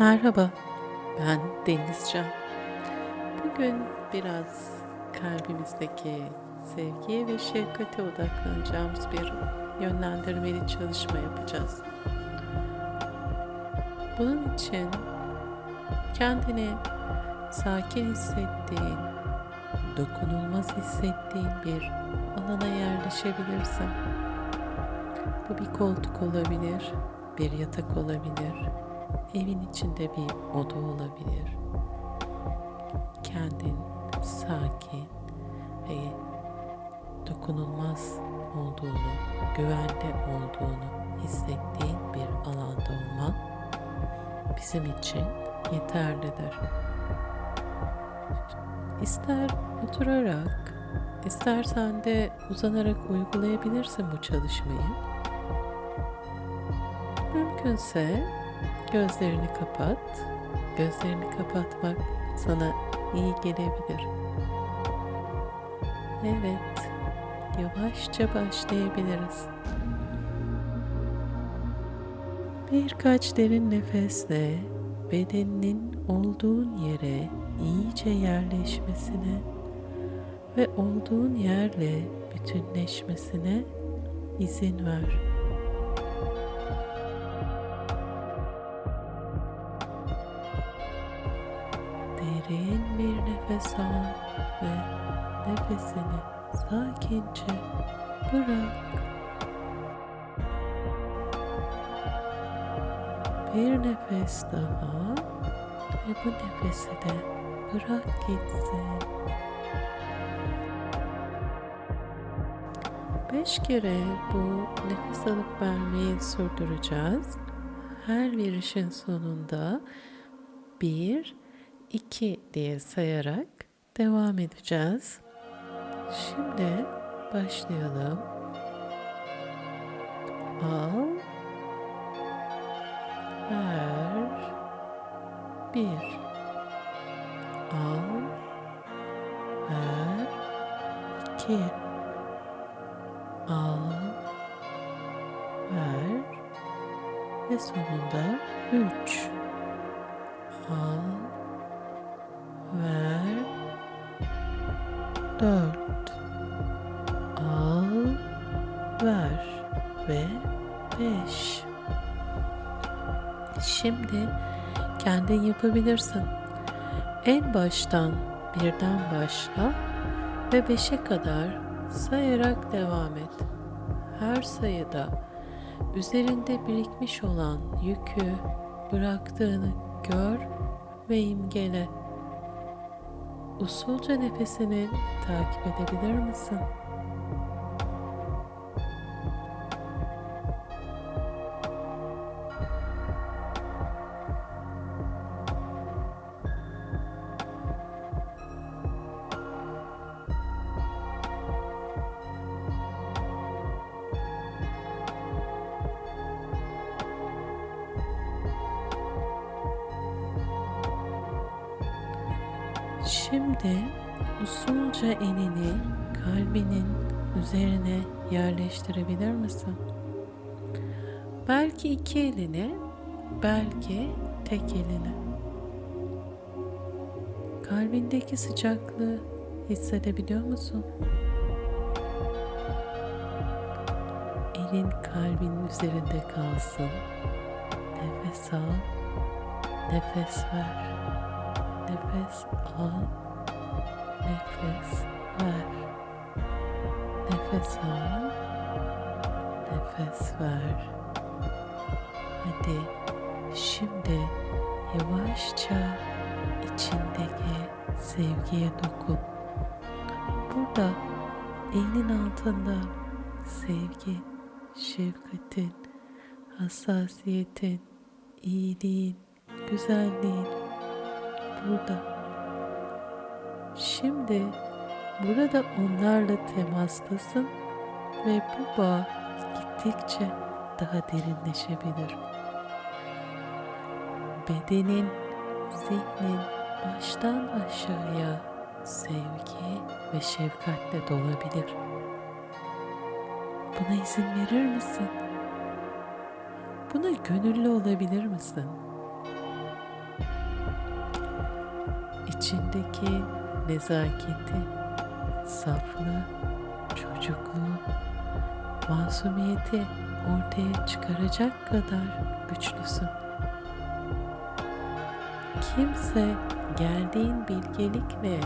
Merhaba, ben Denizcan. Bugün biraz kalbimizdeki sevgiye ve şefkate odaklanacağımız bir yönlendirmeli çalışma yapacağız. Bunun için kendini sakin hissettiğin, dokunulmaz hissettiğin bir alana yerleşebilirsin. Bu bir koltuk olabilir, bir yatak olabilir, evin içinde bir oda olabilir. Kendin sakin ve dokunulmaz olduğunu, güvende olduğunu hissettiğin bir alanda olman bizim için yeterlidir. İster oturarak, istersen de uzanarak uygulayabilirsin bu çalışmayı. Mümkünse gözlerini kapat. Gözlerini kapatmak sana iyi gelebilir. Evet, yavaşça başlayabiliriz. Birkaç derin nefesle bedeninin olduğun yere iyice yerleşmesine ve olduğun yerle bütünleşmesine izin ver. Nefes al ve nefesini sakince bırak. Bir nefes daha ve bu nefesi de bırak gitsin. Beş kere bu nefes alıp vermeyi sürdüreceğiz. Her verişin sonunda bir, 2 diye sayarak devam edeceğiz. Şimdi başlayalım. Al, ver, bir. Al, ver, iki. Al, ver ve sonunda dört al ver ve beş. Şimdi kendin yapabilirsin. En baştan birden başla ve beşe kadar sayarak devam et. Her sayıda üzerinde birikmiş olan yükü bıraktığını gör ve imgele. Usulca nefesini takip edebilir misin? Şimdi usulca elini kalbinin üzerine yerleştirebilir misin? Belki iki elini, belki tek elini. Kalbindeki sıcaklığı hissedebiliyor musun? Elin kalbinin üzerinde kalsın. Nefes al, nefes ver. Nefes al, nefes ver. Nefes al, nefes ver. Hadi şimdi yavaşça içindeki sevgiye dokun. Burada elin altında sevgi, şefkatin, hassasiyetin, iyiliğin, güzelliğin burada. Şimdi burada onlarla temastasın ve bu bağ gittikçe daha derinleşebilir. Bedenin, zihnin baştan aşağıya sevgi ve şefkatle dolabilir. Buna izin verir misin? Buna gönüllü olabilir misin? İçindeki nezaketi, saflığı, çocukluğu, masumiyeti ortaya çıkaracak kadar güçlüsün. Kimse geldiğin bilgelikle,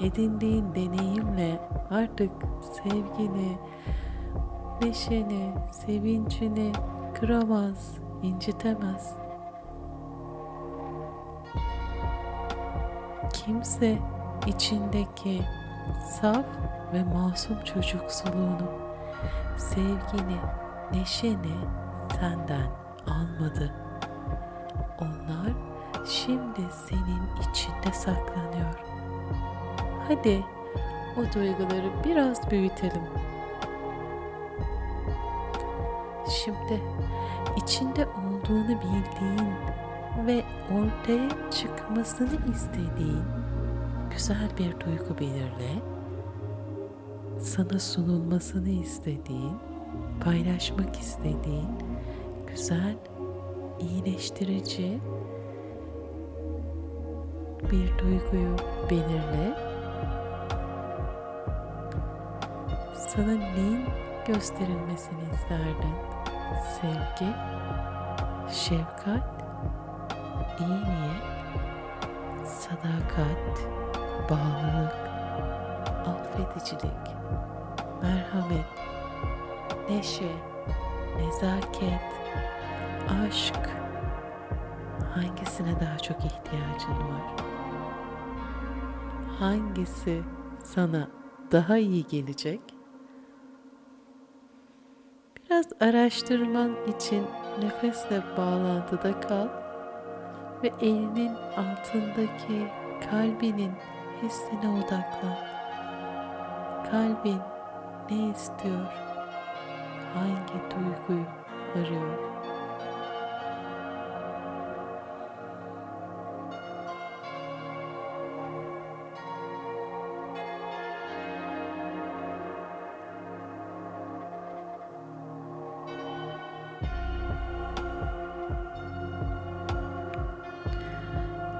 edindiğin deneyimle artık sevgini, neşeni, sevincini kıramaz, incitemez. Kimse içindeki saf ve masum çocuksuluğunu, sevgini, neşeni senden almadı. Onlar şimdi senin içinde saklanıyor. Hadi o duyguları biraz büyütelim. Şimdi içinde olduğunu bildiğin ve ortaya çıkmasını istediğin güzel bir duygu belirle. Sana sunulmasını istediğin, paylaşmak istediğin güzel, iyileştirici bir duyguyu belirle. Sana neyin gösterilmesini isterdin? Sevgi, şefkat, iyi niyet, sadakat, bağlılık, affedicilik, merhamet, neşe, nezaket, aşk. Hangisine daha çok ihtiyacın var? Hangisi sana daha iyi gelecek? Biraz araştırman için nefesle bağlantıda kal ve elinin altındaki kalbinin hissine odaklan. Kalbin ne istiyor? Hangi duyguyu arıyor?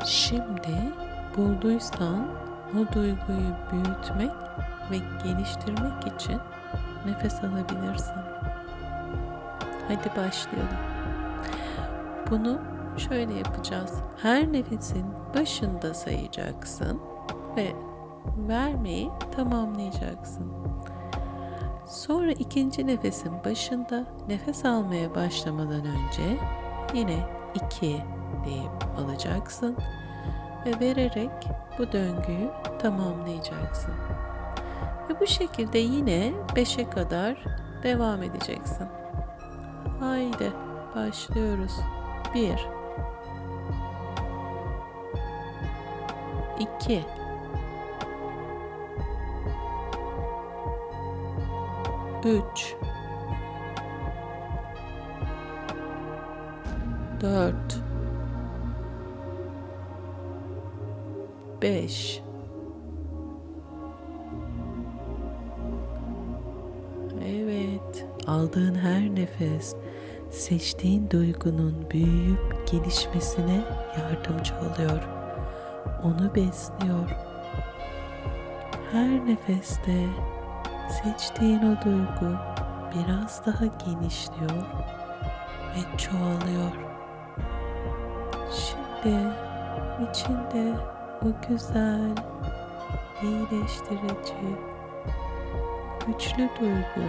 Şimdi bulduysan o duyguyu büyütmek ve geliştirmek için nefes alabilirsin. Hadi başlayalım. Bunu şöyle yapacağız. Her nefesin başında sayacaksın ve vermeyi tamamlayacaksın. Sonra ikinci nefesin başında nefes almaya başlamadan önce yine iki deyip alacaksın ve vererek bu döngüyü tamamlayacaksın. Ve bu şekilde yine 5'e kadar devam edeceksin. Haydi başlıyoruz. 1 2 3 4 5 Evet, aldığın her nefes seçtiğin duygunun büyüyüp gelişmesine yardımcı oluyor. Onu besliyor. Her nefeste seçtiğin o duygu biraz daha genişliyor ve çoğalıyor. Şimdi içinde o güzel, iyileştirici, güçlü duygu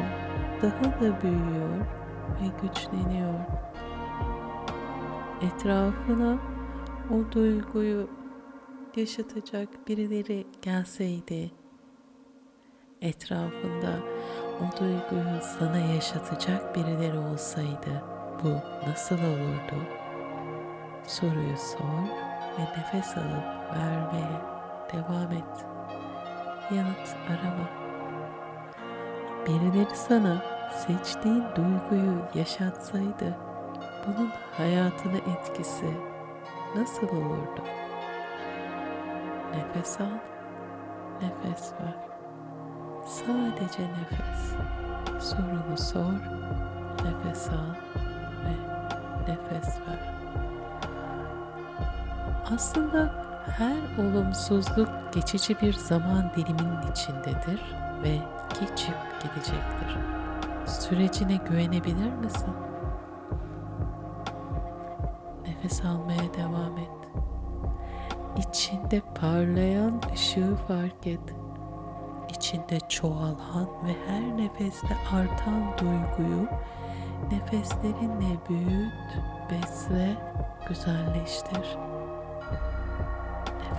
daha da büyüyor ve güçleniyor. Etrafına o duyguyu yaşatacak birileri gelseydi, etrafında o duyguyu sana yaşatacak birileri olsaydı bu nasıl olurdu? Soruyu sor ve nefes alıp vermeye devam et. Yanıt arama. Birileri sana seçtiğin duyguyu yaşatsaydı bunun hayatına etkisi nasıl olurdu? Nefes al, nefes ver. Sadece nefes. Sorunu sor, nefes al ve nefes ver. Aslında Her olumsuzluk geçici bir zaman diliminin içindedir ve geçip gidecektir. Sürecine güvenebilir misin? Nefes almaya devam et. İçinde parlayan ışığı fark et. İçinde çoğalan ve her nefeste artan duyguyu nefeslerinle büyüt, besle, güzelleştir.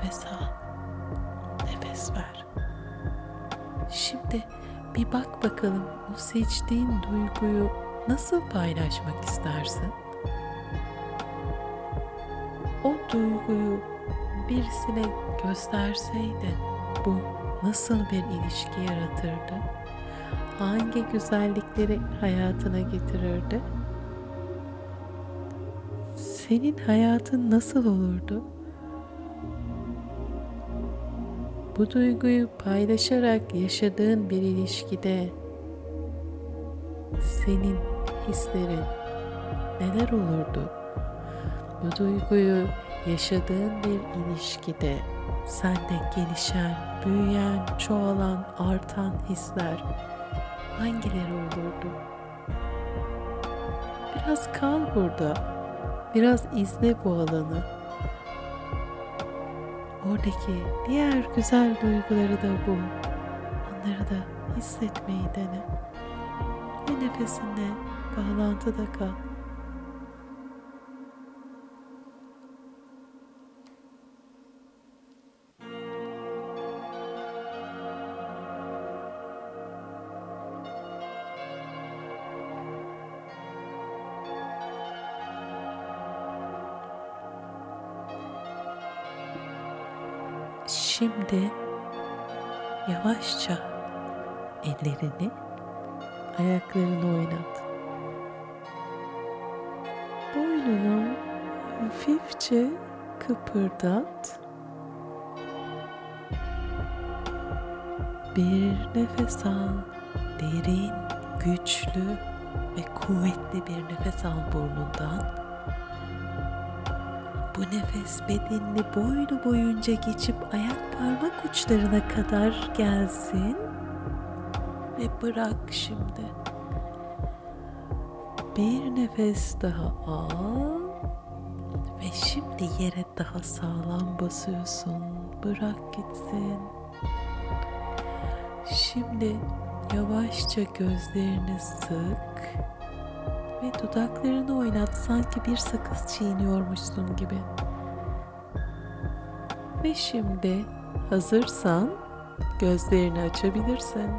Nefes al. Nefes ver. Şimdi bir bak bakalım o seçtiğin duyguyu nasıl paylaşmak istersin? O duyguyu birisine gösterseydin bu nasıl bir ilişki yaratırdı? Hangi güzellikleri hayatına getirirdi? Senin hayatın nasıl olurdu? Bu duyguyu paylaşarak yaşadığın bir ilişkide senin hislerin neler olurdu? Bu duyguyu yaşadığın bir ilişkide sende gelişen, büyüyen, çoğalan, artan hisler hangileri olurdu? Biraz kal burada. Biraz izle bu alanı. Oradaki diğer güzel duyguları da bu. Onları da hissetmeyi dene. Ve nefesinle bağlantıda kal. Şimdi yavaşça ellerini ayaklarını oynat. Boynunu hafifçe kıpırdat. Bir nefes al. Derin, güçlü ve kuvvetli bir nefes al burnundan. Bu nefes bedenini boylu boyunca geçip ayak parmak uçlarına kadar gelsin. Ve bırak şimdi. Bir nefes daha al. Ve şimdi yere daha sağlam basıyorsun. Bırak gitsin. Şimdi yavaşça gözlerini sık ve dudaklarını oynat sanki bir sakız çiğniyormuşsun gibi. Ve şimdi hazırsan gözlerini açabilirsin.